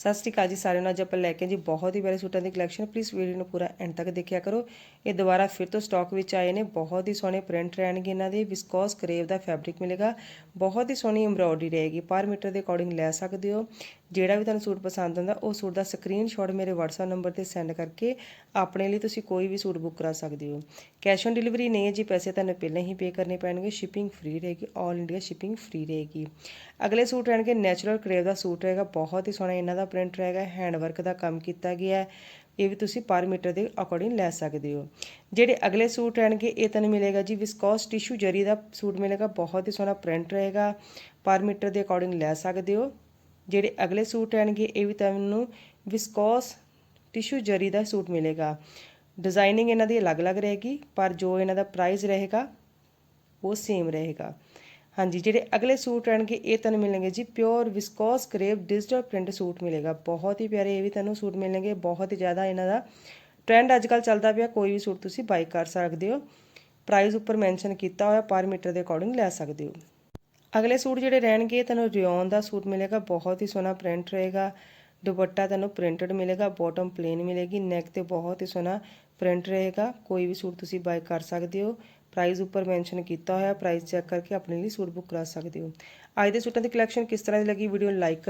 ਸਤਿ ਸ਼੍ਰੀ ਅਕਾਲ ਜੀ ਸਾਰਿਆਂ ਨੂੰ। ਅੱਜ ਆਪਾਂ ਲੈ ਕੇ ਜੀ ਬਹੁਤ ਹੀ ਪਿਆਰੇ ਸੂਟਾਂ ਦੀ ਕਲੈਕਸ਼ਨ ਪਲੀਜ਼ ਵੀਡੀਓ ਨੂੰ ਪੂਰਾ ਐਂਡ ਤੱਕ ਦੇਖਿਆ ਕਰੋ। ਇਹ ਦੁਬਾਰਾ ਫਿਰ ਤੋਂ ਸਟਾਕ ਵਿੱਚ ਆਏ ਨੇ। ਬਹੁਤ ਹੀ ਸੋਹਣੇ ਪ੍ਰਿੰਟ ਰਹਿਣਗੇ ਇਹਨਾਂ ਦੇ। ਵਿਸਕੋਸ ਕਰੇਵ ਦਾ ਫੈਬਰਿਕ ਮਿਲੇਗਾ। ਬਹੁਤ ਹੀ ਸੋਹਣੀ ਐਮਬ੍ਰੋਇਡਰੀ ਰਹੇਗੀ। ਪਰ ਮੀਟਰ ਦੇ ਅਕੋਰਡਿੰਗ ਲੈ ਸਕਦੇ ਹੋ। ਜਿਹੜਾ ਵੀ ਤੁਹਾਨੂੰ ਸੂਟ ਪਸੰਦ ਆਉਂਦਾ, ਉਹ ਸੂਟ ਦਾ ਸਕਰੀਨਸ਼ਾਟ ਮੇਰੇ WhatsApp ਨੰਬਰ ਤੇ ਸੈਂਡ ਕਰਕੇ ਆਪਣੇ ਲਈ ਤੁਸੀਂ ਕੋਈ ਵੀ ਸੂਟ ਬੁੱਕ ਕਰਾ ਸਕਦੇ ਹੋ। ਕੈਸ਼ ਔਨ ਡਿਲੀਵਰੀ ਨਹੀਂ ਹੈ ਜੀ, ਪੈਸੇ ਤੁਹਾਨੂੰ ਪਹਿਲਾਂ ਹੀ ਪੇ ਕਰਨੇ ਪੈਣਗੇ ਸ਼ਿਪਿੰਗ ਫ੍ਰੀ ਰਹੇਗੀ 올 ਇੰਡੀਆ ਸ਼ਿਪਿੰਗ ਫ੍ਰੀ ਰਹੇਗੀ। ਅਗਲੇ ਸੂਟ ਰਹਿਣਗੇ ਨੈਚੁਰਲ ਕਰੇਵ ਦਾ ਸੂਟ ਰਹੇਗਾ, ਬਹੁਤ ਹੀ ਸੋਹਣਾ ਇਹਨਾਂ ਦਾ ਪ੍ਰਿੰਟ ਰਹੇਗਾ ਹੈਂਡ ਵਰਕ ਦਾ ਕੰਮ ਕੀਤਾ ਗਿਆ ਹੈ, ਇਹ ਵੀ ਤੁਸੀਂ ਪਰ ਮੀਟਰ ਦੇ ਅਕੋਰਡਿੰਗ ਲੈ ਸਕਦੇ ਹੋ। ਜਿਹੜੇ ਅਗਲੇ ਸੂਟ ਰਹਿਣਗੇ, ਇਹ ਤੁਹਾਨੂੰ ਮਿਲੇਗਾ ਜੀ ਵਿਸਕੋਸ ਟਿਸ਼ੂ ਜਰੀ ਦਾ ਸੂਟ ਮਿਲੇਗਾ, ਬਹੁਤ ਹੀ ਸੋਹਣਾ ਪ੍ਰਿੰਟ ਰਹੇਗਾ ਪਰ ਮੀਟਰ ਦੇ ਅਕੋਰਡਿੰਗ ਲੈ ਸਕਦੇ ਹੋ। ਜਿਹੜੇ ਅਗਲੇ ਸੂਟ ਰਹਿਣਗੇ ਇਹ ਵੀ ਤੁਹਾਨੂੰ ਵਿਸਕੋਸ ਟਿਸ਼ੂ ਜਰੀ ਦਾ ਸੂਟ ਮਿਲੇਗਾ। ਡਿਜ਼ਾਈਨਿੰਗ ਇਹਨਾਂ ਦੀ ਅਲੱਗ-ਅਲੱਗ ਰਹੇਗੀ, ਪਰ ਜੋ ਇਹਨਾਂ ਦਾ ਪ੍ਰਾਈਸ ਰਹੇਗਾ, ਉਹ ਸੇਮ ਰਹੇਗਾ। ਹਾਂਜੀ, ਜਿਹੜੇ ਅਗਲੇ ਸੂਟ ਰਹਿਣਗੇ ਇਹ ਤੁਹਾਨੂੰ ਮਿਲਣਗੇ ਜੀ pure viscose crepe digital print suit ਮਿਲੇਗਾ। ਬਹੁਤ ਹੀ ਪਿਆਰੇ ਇਹ ਵੀ ਤੁਹਾਨੂੰ ਸੂਟ ਮਿਲਣਗੇ, ਬਹੁਤ ਹੀ ਜ਼ਿਆਦਾ ਇਹਨਾਂ ਦਾ ਟ੍ਰੈਂਡ ਅੱਜ ਕੱਲ ਚੱਲਦਾ ਪਿਆ, ਕੋਈ ਵੀ ਸੂਟ ਤੁਸੀਂ ਬਾਈ ਕਰ ਸਕਦੇ ਹੋ। ਪ੍ਰਾਈਸ ਉੱਪਰ ਮੈਂਸ਼ਨ ਕੀਤਾ ਹੋਇਆ, ਪਰ ਮੀਟਰ ਦੇ ਅਕੋਰਡਿੰਗ ਲੈ ਸਕਦੇ ਹੋ। ਅਗਲੇ ਸੂਟ ਜਿਹੜੇ ਰਹਿਣਗੇ ਤੁਹਾਨੂੰ ਰਿਓਨ ਦਾ ਸੂਟ ਮਿਲੇਗਾ, ਬਹੁਤ ਹੀ ਸੋਹਣਾ ਪ੍ਰਿੰਟ ਰਹੇਗਾ। ਦੁਪੱਟਾ ਤੁਹਾਨੂੰ ਪ੍ਰਿੰਟਡ ਮਿਲੇਗਾ ਬਾਟਮ ਪਲੇਨ ਮਿਲੇਗੀ ਨੈਕ ਤੇ ਬਹੁਤ ਹੀ ਸੋਹਣਾ ਪ੍ਰਿੰਟ ਰਹੇਗਾ। ਕੋਈ ਵੀ ਸੂਟ ਤੁਸੀਂ ਬਾਈ ਕਰ ਸਕਦੇ ਹੋ। ਪ੍ਰਾਈਸ ਉੱਪਰ ਮੈਂਸ਼ਨ ਕੀਤਾ ਹੋਇਆ ਪ੍ਰਾਈਸ ਚੈੱਕ ਕਰਕੇ ਆਪਣੇ ਲਈ ਸੂਟ ਬੁੱਕ ਕਰਾ ਸਕਦੇ ਹੋ। ਅੱਜ ਦੇ ਸੂਟਾਂ ਦੀ ਕਲੈਕਸ਼ਨ ਕਿਸ ਤਰ੍ਹਾਂ ਦੀ ਲੱਗੀ ਵੀਡੀਓ ਨੂੰ ਲਾਈਕ ਕਰਿਓ।